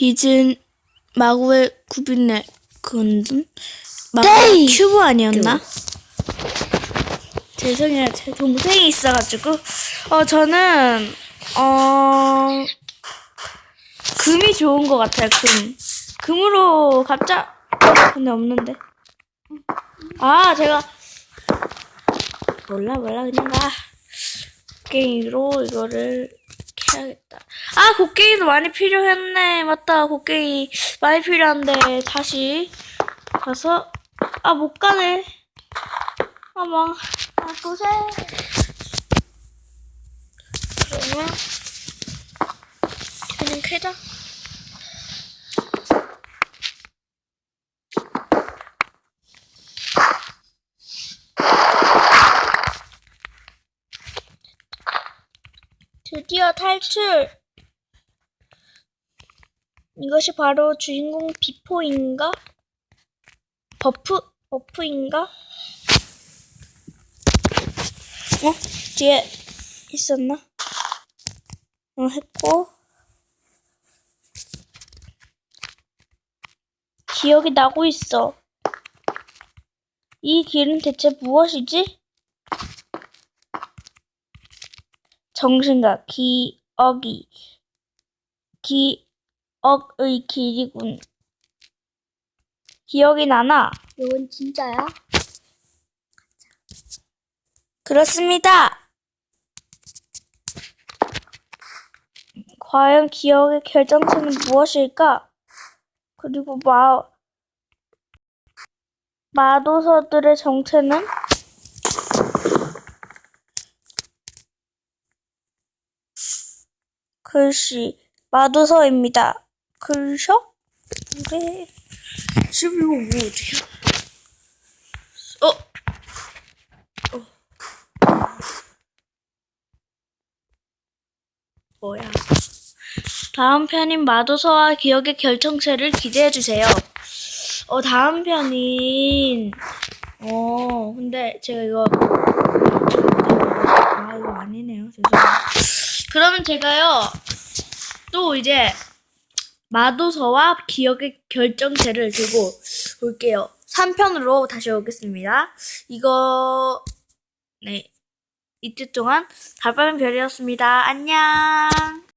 디즌 마구의 구빈네 근든 마구 네. 큐브 아니었나? 죄송해요. 제 동생이 있어가지고. 어 저는 어 금이 좋은 것 같아요 금. 금으로 갑자. 근데 없는데. 아 제가 몰라 몰라. 그냥 가 곡괭이로 이거를 이렇게 해야겠다. 아 곡괭이도 많이 필요했네. 맞다. 곡괭이 많이 필요한데 다시 가서. 아 못 가네. 아 망 아 고생 그러면 그냥 캐자 드디어 탈출! 이것이 바로 주인공 비포인가? 버프? 버프인가? 어? 뒤에 있었나? 어, 했고. 기억이 나고 있어. 이 길은 대체 무엇이지? 정신과 기억이 기억의 길이군. 기억이 나나? 이건 진짜야? 그렇습니다. 과연 기억의 결정체는 무엇일까? 그리고 마, 마도서들의 정체는? 글씨, 마도서입니다. 글쇼? 네. 지금 이거 뭐 어떻게? 어? 뭐야? 다음 편인 마도서와 기억의 결정체를 기대해 주세요. 어 다음 편인 어 근데 제가 이거 아 이거 아니네요. 죄송해요. 그러면 제가요 또 이제 마도서와 기억의 결정체를 들고 올게요. 3편으로 다시 오겠습니다. 이거 네 이틀 동안 달밤의 별이었습니다. 안녕.